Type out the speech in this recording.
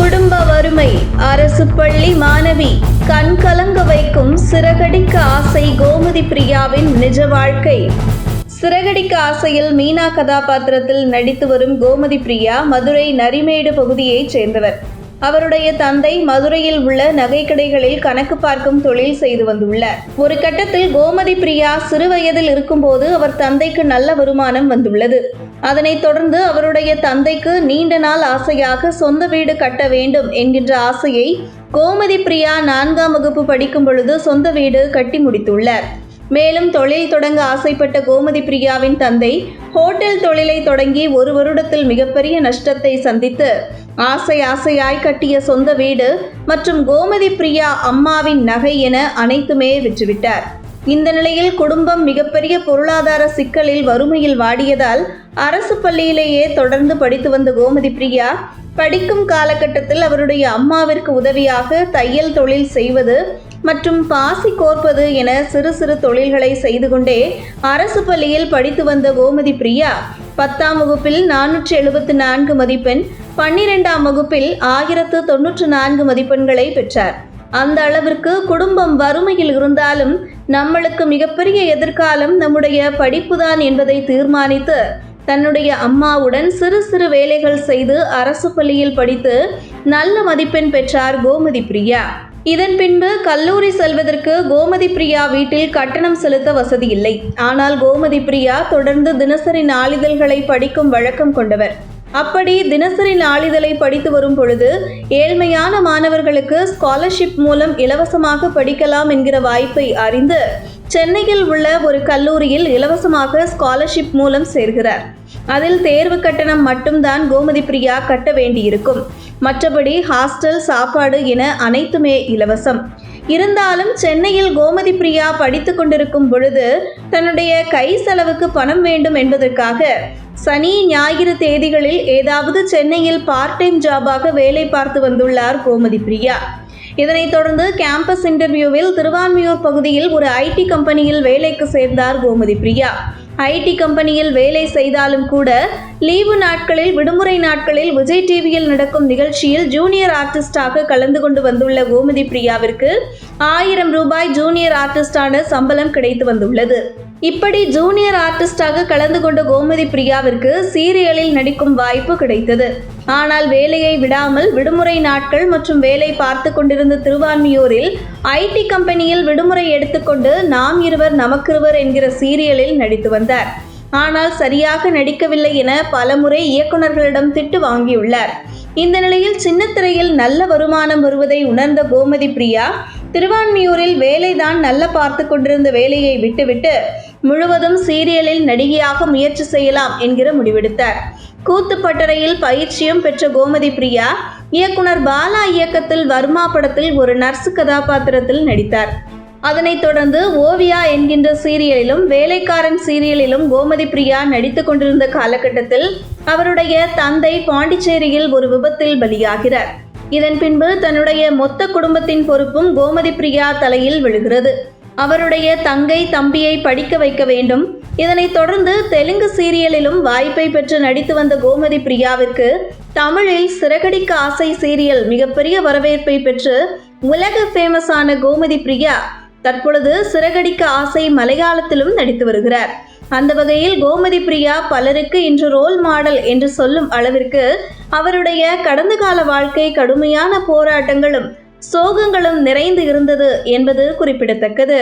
குடும்ப வறுமை. அரசு பள்ளி மாணவி. கண் கலங்க வைக்கும் சிறகடிக்க ஆசை கோமதி பிரியாவின் நிஜ வாழ்க்கை. சிறகடிக்க ஆசையில் மீனா கதாபாத்திரத்தில் நடித்து வரும் கோமதி பிரியா மதுரை நரிமேடு பகுதியைச் சேர்ந்தவர். அவருடைய தந்தை மதுரையில் உள்ள நகைக்கடைகளில் கணக்கு பார்க்கும் தொழில் செய்து வந்துள்ளார். ஒரு கட்டத்தில் கோமதி பிரியா சிறுவயதில் இருக்கும்போது அவர் தந்தைக்கு நல்ல வருமானம் வந்துள்ளது. அதனைத் தொடர்ந்து அவருடைய தந்தைக்கு நீண்ட நாள் ஆசையாக சொந்த வீடு கட்ட வேண்டும் என்கின்ற ஆசையை கோமதி பிரியா நான்காம் வகுப்பு படிக்கும் பொழுது சொந்த வீடு கட்டி முடித்துள்ளார். மேலும் தொழில் தொடங்க ஆசைப்பட்ட கோமதி பிரியாவின் தந்தை ஹோட்டல் தொழிலை தொடங்கி ஒரு வருடத்தில் மிகப்பெரிய நஷ்டத்தை சந்தித்து ஆசை ஆசையாய் கட்டிய சொந்த வீடு மற்றும் கோமதி பிரியா அம்மாவின் நகை என அனைத்துமே விற்றுவிட்டார். இந்த நிலையில் குடும்பம் மிகப்பெரிய பொருளாதார சிக்கலில் வறுமையில் வாடியதால் அரசு பள்ளியிலேயே தொடர்ந்து படித்து வந்த கோமதி பிரியா படிக்கும் காலகட்டத்தில் அவருடைய அம்மாவிற்கு உதவியாக தையல் தொழில் செய்வது மற்றும் பாசி கோர்ப்பது என சிறு சிறு தொழில்களை செய்து கொண்டே அரசு பள்ளியில் படித்து வந்த கோமதி பிரியா பத்தாம் வகுப்பில் நானூற்றி எழுபத்தி நான்கு மதிப்பெண் பன்னிரெண்டாம் வகுப்பில் ஆயிரத்து தொன்னூற்று நான்கு மதிப்பெண்களை பெற்றார். அந்த அளவிற்கு குடும்பம் வறுமையில் இருந்தாலும் நம்மளுக்கு மிகப்பெரிய எதிர்காலம் நம்முடைய படிப்புதான் என்பதை தீர்மானித்து தன்னுடைய அம்மாவுடன் சிறு சிறு வேலைகள் செய்து அரசு பள்ளியில் படித்து நல்ல மதிப்பெண் பெற்றார் கோமதி பிரியா. இதன் பின்பு கல்லூரி செல்வதற்கு கோமதி பிரியா வீட்டில் கட்டணம் செலுத்த வசதி இல்லை. ஆனால் கோமதி பிரியா தொடர்ந்து தினசரி நாளிதழ்களை படிக்கும் வழக்கம் கொண்டவர். அப்படி தினசரி நாளிதழை படித்து வரும் பொழுது ஏழ்மையான மாணவர்களுக்கு ஸ்காலர்ஷிப் மூலம் இலவசமாக படிக்கலாம் என்கிற வாய்ப்பை அறிந்து சென்னையில் உள்ள ஒரு கல்லூரியில் இலவசமாக ஸ்காலர்ஷிப் மூலம் சேர்கிறார். அதில் தேர்வு கட்டணம் மட்டும்தான் கோமதி பிரியா கட்ட வேண்டியிருக்கும். மற்றபடி ஹாஸ்டல் சாப்பாடு என அனைத்துமே இலவசம். இருந்தாலும் சென்னையில் கோமதி பிரியா படித்து கொண்டிருக்கும் பொழுது தன்னுடைய கை செலவுக்கு பணம் வேண்டும் என்பதற்காக சனி ஞாயிறு தேதிகளில் ஏதாவது சென்னையில் பார்ட் டைம் ஜாபாக வேலை பார்த்து வந்துள்ளார் கோமதி பிரியா. இதனைத் தொடர்ந்து கேம்பஸ் இன்டர்வியூவில் திருவான்மியூர் பகுதியில் ஒரு ஐடி கம்பெனியில் வேலைக்கு சேர்ந்தார் கோமதி பிரியா. ஐடி கம்பெனியில் வேலை செய்தாலும் கூட லீவு நாட்களில் விடுமுறை நாட்களில் விஜய் டிவியில் நடக்கும் நிகழ்ச்சியில் ஜூனியர் ஆர்டிஸ்டாக கலந்து கொண்டு வந்துள்ள கோமதி பிரியாவிற்கு ஆயிரம் ரூபாய் ஜூனியர் ஆர்டிஸ்டான சம்பளம் கிடைத்து வந்துள்ளது. இப்படி ஜூனியர் ஆர்டிஸ்டாக கலந்து கொண்ட கோமதி பிரியாவிற்கு சீரியலில் நடிக்கும் வாய்ப்பு கிடைத்தது. ஆனால் வேலையை விடாமல் விடுமுறை நாட்கள் மற்றும் வேலை பார்த்து கொண்டிருந்த திருவான்மியூரில் ஐடி கம்பெனியில் விடுமுறை எடுத்துக்கொண்டு நாம் இருவர் நமக்கிருவர் என்கிற சீரியலில் நடித்து வந்தார். ஆனால் சரியாக நடிக்கவில்லை என பலமுறை இயக்குநர்களிடம் திட்டு வாங்கியுள்ளார். இந்த நிலையில் சின்னத்திரையில் நல்ல வருமானம் வருவதை உணர்ந்த கோமதி பிரியா திருவான்மியூரில் வேலைதான் நல்ல பார்த்து கொண்டிருந்த வேலையை விட்டுவிட்டு முழுவதும் சீரியலில் நடிகையாக முயற்சி செய்யலாம் என்கிற முடிவெடுத்தார். கூத்துப்பட்டறையில் பயிற்சியும் பெற்ற கோமதி பிரியா இயக்குனர் பாலா இயக்கத்தில் வர்மா படத்தில் ஒரு நர்ஸ் கதாபாத்திரத்தில் நடித்தார். அதனைத் தொடர்ந்து ஓவியா என்கின்ற சீரியலிலும் வேலைக்காரன் சீரியலிலும் கோமதி பிரியா நடித்து கொண்டிருந்த காலகட்டத்தில் அவருடைய தந்தை பாண்டிச்சேரியில் ஒரு விபத்தில் பலியாகிறார். இதன் பின்பு தன்னுடைய மொத்த குடும்பத்தின் பொறுப்பும் கோமதி பிரியா தலையில் விழுகிறது. அவருடைய தங்கை தம்பியை படிக்க வைக்க வேண்டும். இதனைத் தொடர்ந்து தெலுங்கு சீரியலிலும் வாய்ப்பை பெற்று நடித்து வந்த கோமதி பிரியாவிற்கு தமிழில் சிறகடிக்க ஆசை சீரியல் மிகப்பெரிய வரவேற்பை பெற்று உலக ஃபேமஸான கோமதி பிரியா தற்பொழுது சிறகடிக்க ஆசை மலையாளத்திலும் நடித்து வருகிறார். அந்த வகையில் கோமதி பிரியா பலருக்கு இன்று ரோல் மாடல் என்று சொல்லும் அளவிற்கு அவருடைய கடந்த கால வாழ்க்கை கடுமையான போராட்டங்களும் சோகங்களும் நிறைந்து இருந்தது என்பது குறிப்பிடத்தக்கது.